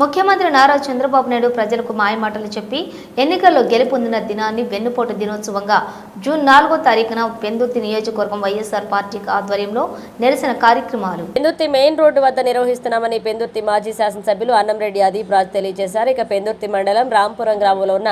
ముఖ్యమంత్రి నారా చంద్రబాబు నాయుడు ప్రజలకు మాయమాటలు చెప్పి ఎన్నికల్లో గెలుపొందిన దినాన్ని వెన్నుపోటు దినోత్సవంగా జూన్ నాలుగో తారీఖున పెందుర్తి నియోజకవర్గం వైఎస్ఆర్ పార్టీ ఆధ్వర్యంలో నిరసన కార్యక్రమాలు. పెందుర్తి మెయిన్ రోడ్డు వద్ద నిర్వహిస్తున్నామని పెందుర్తి మాజీ శాసనసభ్యులు అన్నంరెడ్డి అదీప్ రాజు తెలియజేశారు. ఇక పెందుర్తి మండలం రాంపురం గ్రామంలో ఉన్న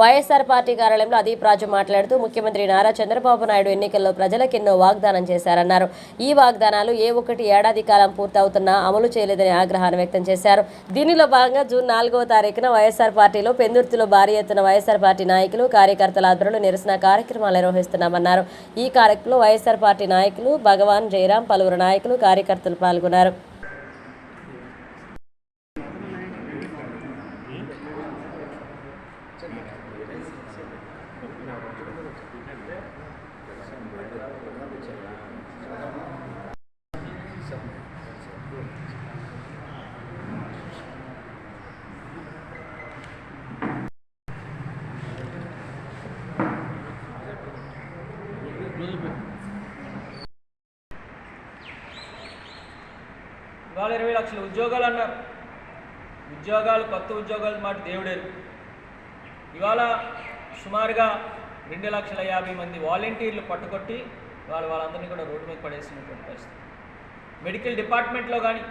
వైఎస్ఆర్ పార్టీ కార్యాలయంలో అదీప్ రాజు మాట్లాడుతూ ముఖ్యమంత్రి నారా చంద్రబాబు నాయుడు ఎన్నికల్లో ప్రజలకు ఎన్నో వాగ్దానం చేశారన్నారు. ఈ వాగ్దానాలు ఏ ఒక్కటి ఏడాది కాలం పూర్తవుతున్నా అమలు చేయలేదని ఆగ్రహాన్ని వ్యక్తం చేశారు. దీనిలో భాగంగా జూన్ నాలుగవ తారీఖున వైఎస్ఆర్ పార్టీలో పెందుర్తిలో భారీ ఎత్తున వైఎస్ఆర్ పార్టీ నాయకులు కార్యకర్తల ఆధ్వర్యంలో నిరసన కార్యక్రమాలు నిర్వహిస్తున్నామన్నారు. ఈ కార్యక్రమంలో వైఎస్ఆర్ పార్టీ నాయకులు భగవాన్ జయరాం పలువురు నాయకులు కార్యకర్తలు పాల్గొన్నారు. ఇవాళ ఇరవై లక్షల ఉద్యోగాలు అన్నారు. ఉద్యోగాలు కొత్త ఉద్యోగాలు మాట దేవుడేరు ఇవాళ సుమారుగా రెండు లక్షల యాభై మంది వాలంటీర్లు పట్టుకొట్టి వాళ్ళు వాళ్ళందరినీ కూడా రోడ్డు మీద పడేసినటువంటి పరిస్థితి. మెడికల్ డిపార్ట్మెంట్లో కానీ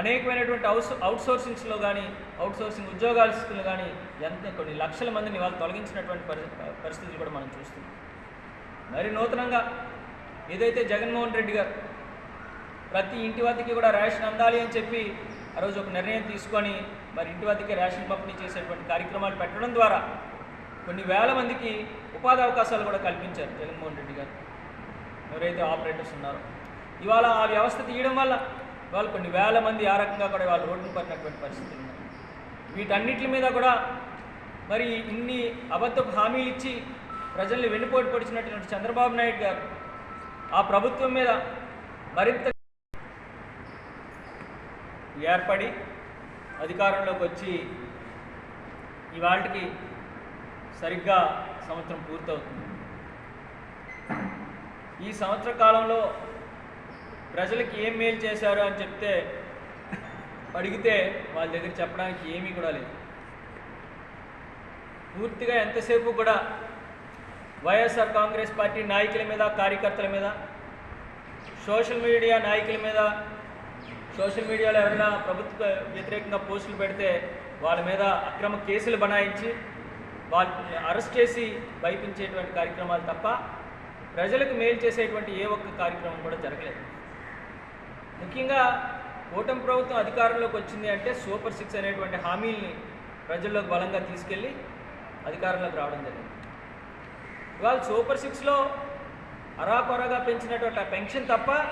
అనేకమైనటువంటి అవుట్ అవుట్సోర్సింగ్స్లో కానీ అవుట్సోర్సింగ్ ఉద్యోగాలు కానీ ఎంత కొన్ని లక్షల మందిని వాళ్ళు తొలగించినటువంటి పరిస్థితులు కూడా మనం చూస్తున్నాం. మరి నూతనంగా ఏదైతే జగన్మోహన్ రెడ్డి గారు ప్రతి ఇంటి వద్దకి కూడా రేషన్ అందాలి అని చెప్పి ఆ రోజు ఒక నిర్ణయం తీసుకొని మరి ఇంటి వద్దకే రేషన్ పంపిణీ చేసేటువంటి కార్యక్రమాలు పెట్టడం ద్వారా కొన్ని వేల మందికి ఉపాధి అవకాశాలు కూడా కల్పించారు జగన్మోహన్ రెడ్డి గారు. ఎవరైతే ఆపరేటర్స్ ఉన్నారో. ఇవాళ ఆ వ్యవస్థ తీయడం వల్ల ఇవాళ కొన్ని వేల మంది ఆ రకంగా కూడా వాళ్ళు రోడ్డును పడినటువంటి పరిస్థితులు ఉన్నాయి. వీటన్నిటి మీద కూడా మరి ఇన్ని అబద్ధపు హామీలు ఇచ్చి ప్రజల్ని వెన్నుపోటు పొడిచినటువంటి చంద్రబాబు నాయుడు గారు ఆ ప్రభుత్వం మీద మరింత ఏర్పడి అధికారంలోకి వచ్చి ఇవాళకి సరిగ్గా సంవత్సరం పూర్తవుతుంది. ఈ సంవత్సర కాలంలో ప్రజలకి ఏం మేలు చేశారు అని చెప్తే అడిగితే వాళ్ళ దగ్గర చెప్పడానికి ఏమీ కూడా లేదు. పూర్తిగా ఎంతసేపు కూడా వైఎస్ఆర్ కాంగ్రెస్ పార్టీ నాయకుల మీద కార్యకర్తల మీద సోషల్ మీడియా నాయకుల మీద సోషల్ మీడియాలో ఎవరైనా ప్రభుత్వ వ్యతిరేకంగా పోస్టులు పెడితే వాళ్ళ మీద అక్రమ కేసులు బనాయించి వాళ్ళని అరెస్ట్ చేసి భయపించేటువంటి కార్యక్రమాలు తప్ప ప్రజలకు మేలు చేసేటువంటి ఏ ఒక్క కార్యక్రమం కూడా జరగలేదు. ముఖ్యంగా కూటమి ప్రభుత్వం అధికారంలోకి వచ్చింది అంటే సూపర్ సిక్స్ అనేటువంటి హామీల్ని ప్రజల్లోకి బలంగా తీసుకెళ్ళి అధికారంలోకి రావడం జరిగింది. ఇవాళ సూపర్ సిక్స్లో అరాకొరగా పెంచినటువంటి ఆ పెన్షన్ తప్ప